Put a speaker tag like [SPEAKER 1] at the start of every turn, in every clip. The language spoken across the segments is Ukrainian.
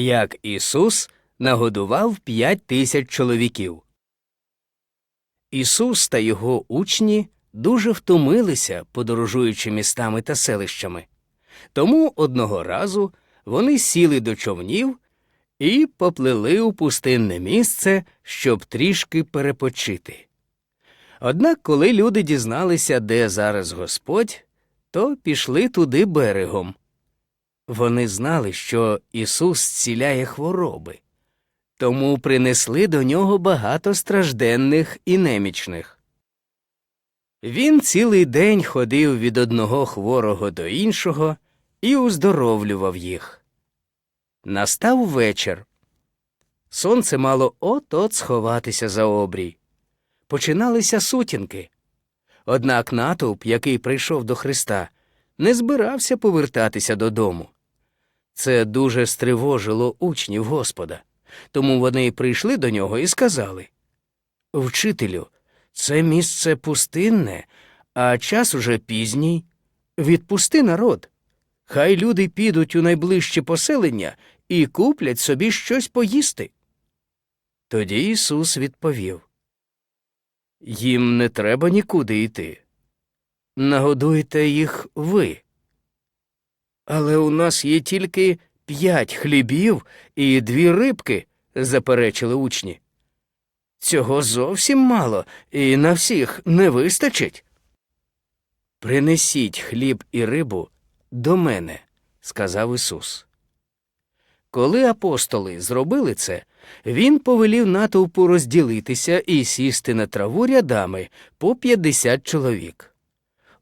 [SPEAKER 1] Як Ісус нагодував п'ять тисяч чоловіків. Ісус та його учні дуже втомилися, подорожуючи містами та селищами. Тому одного разу вони сіли до човнів і поплили у пустинне місце, щоб трішки перепочити. Однак, коли люди дізналися, де зараз Господь, то пішли туди берегом. Вони знали, що Ісус зціляє хвороби, тому принесли до нього багато стражденних і немічних. Він цілий день ходив від одного хворого до іншого і уздоровлював їх. Настав вечір. Сонце мало от-от сховатися за обрій. Починалися сутінки. Однак натовп, який прийшов до Христа, не збирався повертатися додому. Це дуже стривожило учнів Господа, тому вони прийшли до нього і сказали Вчителю, це місце пустинне, а час уже пізній. Відпусти народ. Хай люди підуть у найближче поселення і куплять собі щось поїсти. Тоді Ісус відповів Їм не треба нікуди йти. Нагодуйте їх ви. Але у нас є тільки п'ять хлібів і дві рибки, заперечили учні. Цього зовсім мало, і на всіх не вистачить. Принесіть хліб і рибу до мене, сказав Ісус. Коли апостоли зробили це, він повелів натовпу розділитися і сісти на траву рядами по 50 чоловік.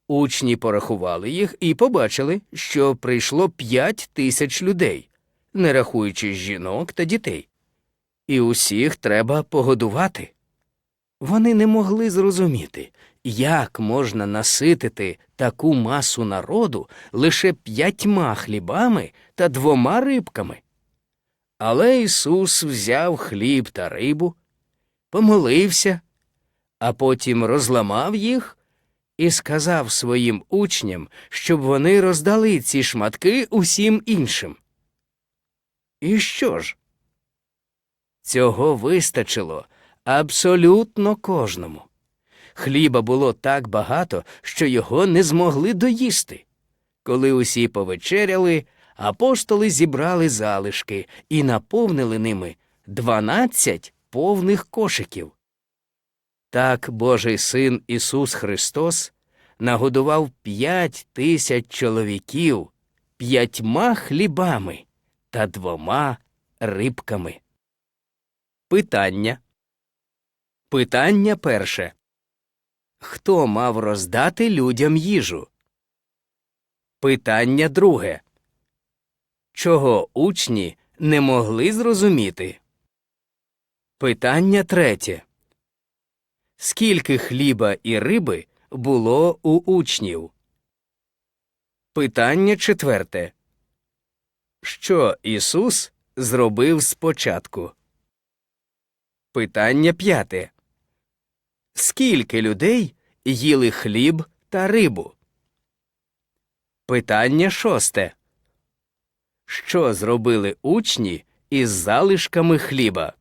[SPEAKER 1] Учні порахували їх і побачили, що прийшло п'ять тисяч людей, не рахуючи жінок та дітей. І усіх треба погодувати. Вони не могли зрозуміти, як можна наситити таку масу народу лише п'ятьма хлібами та двома рибками. Але Ісус взяв хліб та рибу, помолився, а потім розламав їх і сказав своїм учням, щоб вони роздали ці шматки усім іншим. І що ж? Цього вистачило абсолютно кожному. Хліба було так багато, що його не змогли доїсти. Коли усі повечеряли, апостоли зібрали залишки і наповнили ними дванадцять повних кошиків. Так Божий син Ісус Христос нагодував п'ять тисяч чоловіків п'ятьма хлібами та двома рибками. Питання. Питання перше. Хто мав роздати людям їжу? Питання друге. Чого учні не могли зрозуміти? Питання третє. Скільки хліба і риби було у учнів? Питання четверте. Що Ісус зробив спочатку? Питання п'яте. Скільки людей їли хліб та рибу? Питання шосте. Що зробили учні із залишками хліба?